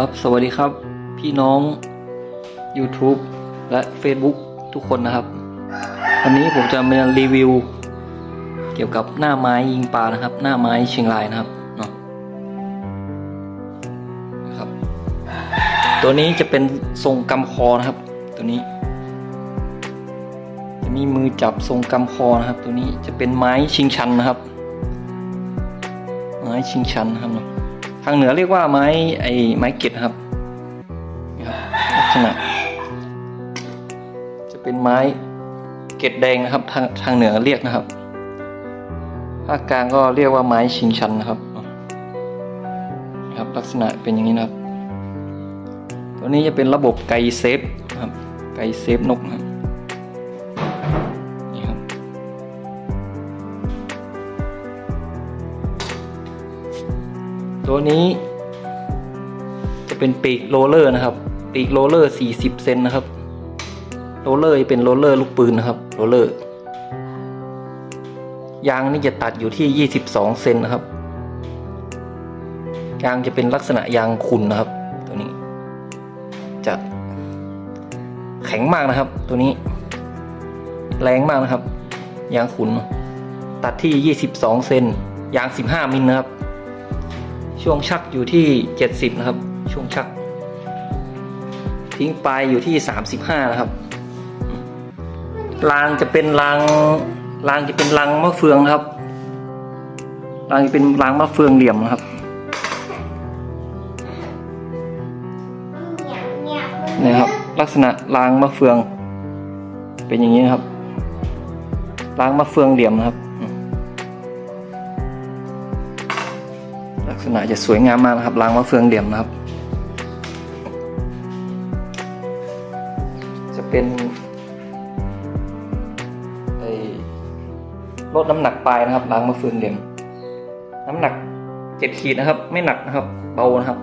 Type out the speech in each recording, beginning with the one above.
ครับ สวัสดีครับ พี่น้อง YouTube และ Facebook ทุกคนนะครับ วันนี้ผมจะมารีวิว เกี่ยวกับหน้าไม้ยิงปลานะครับ หน้าไม้เชียงรายนะครับเนาะนะครับ ตัวนี้จะเป็นทรงกำคอนะครับ ตัวนี้ จะมีมือจับทรงกำคอนะครับ ตัวนี้จะเป็นไม้ชิงชันนะครับ ไม้ชิงชันนะครับเนาะ ทางเหนือเรียกว่าไม้ไอ้ไม้เก็ดนะครับนะครับลักษณะจะเป็นไม้เก็ดแดงนะครับ ทางทางเหนือเรียกนะครับภาคกลางก็เรียกว่าไม้ชิงชันนะครับ ครับลักษณะเป็นอย่างนี้นะครับ ตัวนี้จะเป็นระบบไกเซฟนะครับไกเซฟนกนะครับ ตัวนี้จะเป็นปีกโรเลอร์นะครับ ปีกโรเลอร์ 40 เซนนะครับ โรเลอร์จะเป็นโรเลอร์ลูกปืนนะครับ โรเลอร์ ยางนี่จะตัดอยู่ที่ 22 เซนนะครับ ยางจะเป็นลักษณะยางขุ่นนะครับ ตัวนี้ จะแข็งมากนะครับ ตัวนี้ แรงมากนะครับ ยางขุนตัดที่ 22 เซน ยาง 15 มิลนะครับ ช่วงชักอยู่ที่ 70 นะครับ ช่วงชัก ทิ้งปลายอยู่ที่ 35 นะครับรางจะเป็นรางรางจะเป็นรางมะเฟืองครับรางจะเป็นรางมะเฟืองเหลี่ยมนะครับนี่ครับ ลักษณะรางมะเฟือง เป็นอย่างนี้นะครับรางมะเฟืองเหลี่ยมครับ ลักษณะจะสวยงามมากนะครับรางมะเฟืองเหลี่ยมนะครับ จะเป็นลดน้ำหนักปลายนะครับรางมะเฟืองเหลี่ยม น้ำหนักเจ็ดขีดนะครับ ไม่หนักนะครับ เบานะครับ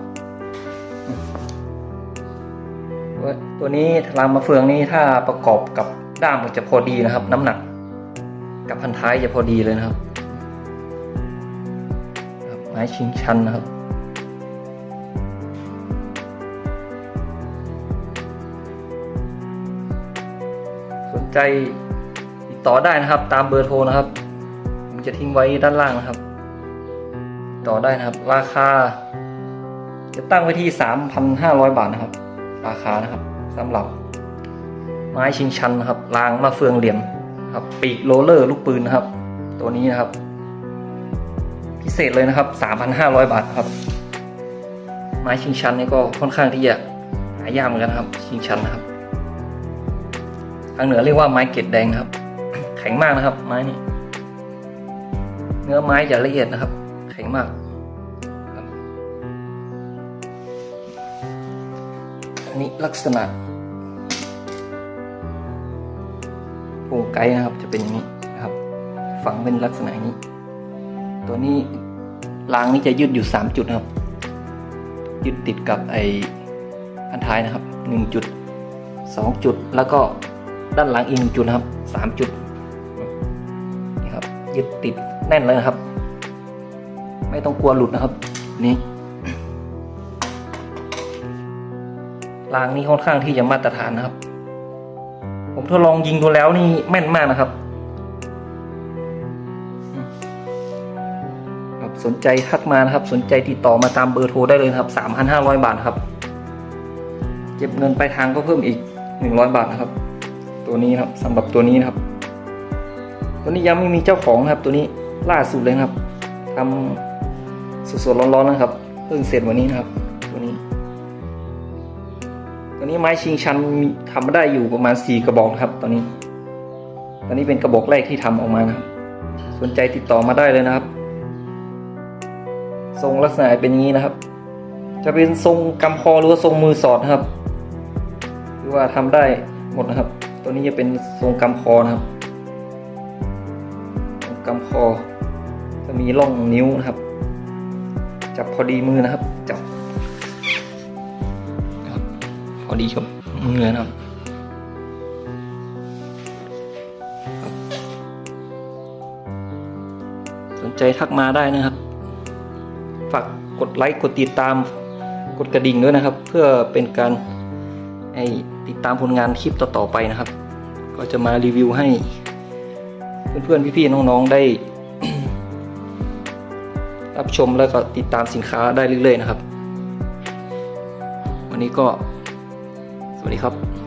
ตัวนี้รางมะเฟืองนี่ถ้าประกอบกับด้ามมันจะพอดีนะครับ น้ำหนัก กับพันท้ายจะพอดีเลยนะครับ ไม้ชิงชันนะครับ สนใจติดต่อได้นะครับ ตามเบอร์โทรนะครับ ผมจะทิ้งไว้ด้านล่างนะครับ ต่อได้นะครับ ราคา จะตั้งไว้ที่ 3,500 บาทนะครับ ราคานะครับสำหรับ ไม้ชิงชันนะครับรางมะเฟืองเหลี่ยมครับ ปีกโรลเลอร์ลูกปืนนะครับ ตัวนี้นะครับ พิเศษเลยนะครับ 3,500 บาทครับ ไม้ชิงชันนี่ก็ค่อนข้างที่จะหายากเหมือนกันครับ ชิงชันนะครับทางเหนือเรียกว่าไม้เกล็ดแดงนะครับ แข็งมากนะครับ ไม้นี้เนื้อไม้จะละเอียดนะครับ แข็งมากอันนี้ลักษณะโครงไกด์นะครับจะเป็นอย่างนี้นะครับ ฝังเป็นลักษณะอย่างนี้ ตัวนี้รางนี้จะยืดอยู่สามจุดนะครับยึดติดกับไออันท้ายนะครับหนึ่งจุดสองจุด แล้วก็ด้านหลังอีกหนึ่งจุดนะครับสามจุดนี่ครับยึดติดแน่นเลยนะครับ ไม่ต้องกลัวหลุดนะครับ นี่รางนี้ค่อนข้างที่จะมาตรฐานนะครับ ผมทดลองยิงดูแล้วนี่แม่นมากนะครับ สนใจทักมานะครับ สนใจติดต่อมาตามเบอร์โทรได้เลยครับ 3,500 บาทครับ เก็บเงินไปลายทางก็เพิ่มอีก 100 บาทนะครับ ตัวนี้นะครับสำหรับตัวนี้นะครับ ตัวนี้ยังไม่มีเจ้าของนะครับ ตัวนี้ล่าสุดเลยครับทำสดๆร้อนๆนะครับเพิ่งเสร็จวันนี้นะครับ ตัวนี้ ตัวนี้ไม้ชิงชันทำมาได้อยู่ประมาณ 4 กระบอกครับ ตอนนี้ ตอนนี้เป็นกระบอกแรกที่ทำออกมานะครับสนใจติดต่อมาได้เลยนะครับ ทรงลักษณะเป็นอย่างนี้นะครับ จะเป็นทรงกำคอหรือว่าทรงมือสอดนะครับหรือว่าทำได้หมดนะครับ ตัวนี้จะเป็นทรงกำคอนะครับกำคอ จะมีร่องนิ้วนะครับ จับพอดีมือนะครับ จับพอดีกับมือเลยนะครับสนใจทักมาได้นะครับ ฝากกดไลค์กดติดตาม กดกระดิ่งด้วยนะครับ เพื่อเป็นการให้ติดตามผลงานคลิปต่อๆไปนะครับ ก็จะมารีวิวให้ เพื่อนๆพี่ๆน้องๆได้ รับชมแล้วก็ติดตามสินค้าได้เรื่อยๆนะครับ วันนี้ก็สวัสดีครับ